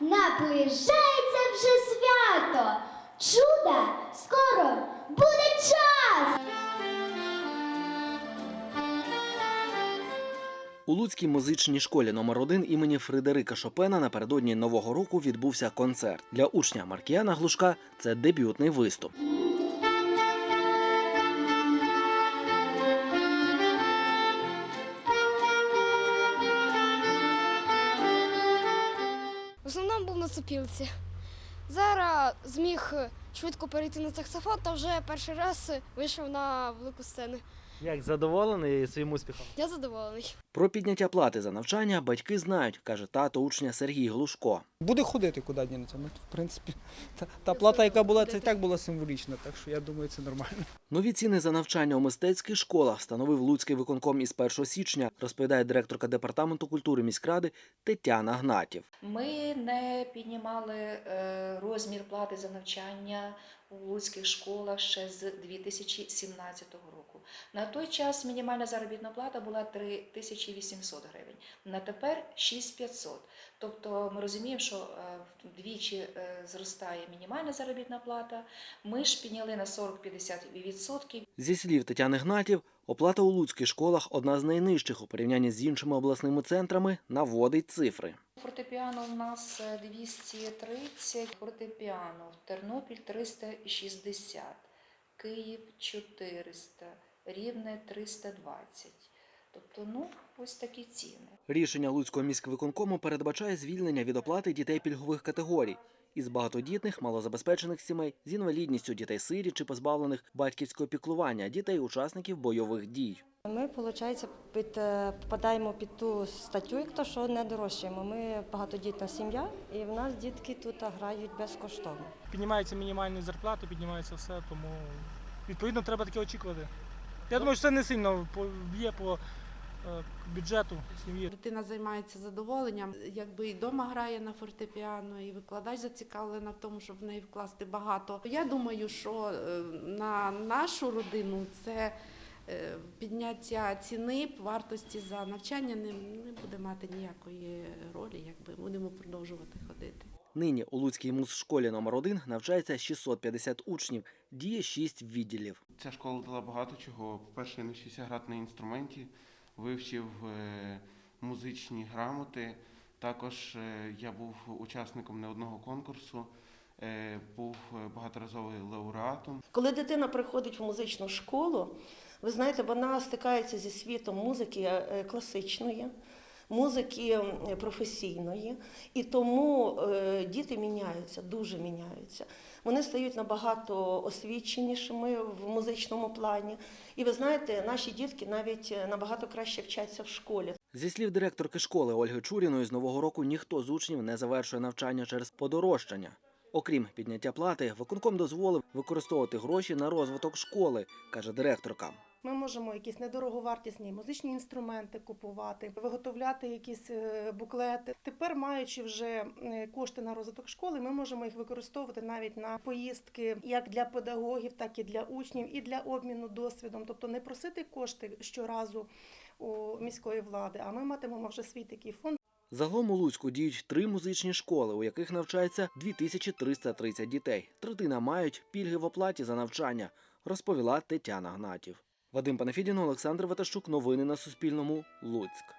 Наближається вже свято. Чуда скоро буде час. У Луцькій музичній школі номер 1 імені Фредерика Шопена напередодні нового року відбувся концерт. Для учня Маркіяна Глушка це дебютний виступ. В основному був на сопілці. Зараз зміг швидко перейти на саксофон та вже перший раз вийшов на велику сцену. Як задоволений своїм успіхом? Я задоволений. Про підняття плати за навчання батьки знають, каже тато учня Сергій Глушко. Буде ходити куди дінеться. Ну, в принципі, та, та плата, яка була, це і так була символічна, так що я думаю, це нормально. Нові ціни за навчання у мистецьких школах встановив Луцький виконком із 1 січня, розповідає директорка департаменту культури міськради Тетяна Гнатів. Ми не піднімали е, розмір плати за навчання у луцьких школах ще з 2017 року. На той час мінімальна заробітна плата була 3800 гривень, на тепер 6500. Тобто ми розуміємо, що е, вдвічі е, зростає мінімальна заробітна плата. Ми ж підняли на 40-50%. Зі слів Тетяни Гнатів, оплата у луцьких школах одна з найнижчих у порівнянні з іншими обласними центрами, наводить цифри. Фортепіано у нас е, 230, фортепіано в Тернопіль 360, Київ 400, Рівне 320. Тобто, ну, ось такі ціни. Рішення Луцького міськвиконкому передбачає звільнення від оплати дітей пільгових категорій із багатодітних, малозабезпечених сімей, з інвалідністю дітей сирі чи позбавлених батьківського піклування, дітей учасників бойових дій. Ми, виходить, під, е, попадаємо під ту статтю, як то, що не дорожчаємо. Ми багатодітна сім'я, і в нас дітки тут грають безкоштовно. піднімаються мінімальні зарплати, піднімається все, тому відповідно треба таке очікувати. Я думаю, що це не сильно б'є по е, бюджету сім'ї. Дитина займається задоволенням, якби і вдома грає на фортепіано, і викладач зацікавлена в тому, щоб в неї вкласти багато. Я думаю, що е, на нашу родину це е, підняття ціни вартості за навчання не, не буде мати ніякої ролі, якби будемо продовжувати ходити. Нині у Луцькій музшколі номер 1 навчається 650 учнів, діє 6 відділів. Ця школа дала багато чого. По-перше, я навчився грати на інструменті, вивчив е, музичні грамоти. Також е, я був учасником не одного конкурсу, е, був багаторазовий лауреатом. Коли дитина приходить в музичну школу, ви знаєте, вона стикається зі світом музики класичної, музики професійної, і тому е, діти міняються, дуже міняються. Вони стають набагато освіченішими в музичному плані. І ви знаєте, наші дітки навіть е, набагато краще вчаться в школі. Зі слів директорки школи Ольги Чуріної, з нового року ніхто з учнів не завершує навчання через подорожчання. Окрім підняття плати, виконком дозволив використовувати гроші на розвиток школи, каже директорка. Ми можемо якісь недороговартісні музичні інструменти купувати, виготовляти якісь е, буклети. Тепер, маючи вже е, кошти на розвиток школи, ми можемо їх використовувати навіть на поїздки як для педагогів, так і для учнів, і для обміну досвідом. Тобто не просити кошти щоразу у міської влади, а ми матимемо вже свій такий фонд. Загалом у Луцьку діють три музичні школи, у яких навчається 2330 дітей. Третина мають пільги в оплаті за навчання, розповіла Тетяна Гнатів. Вадим Панафідін, Олександр Ватащук. Новини на Суспільному. Луцьк.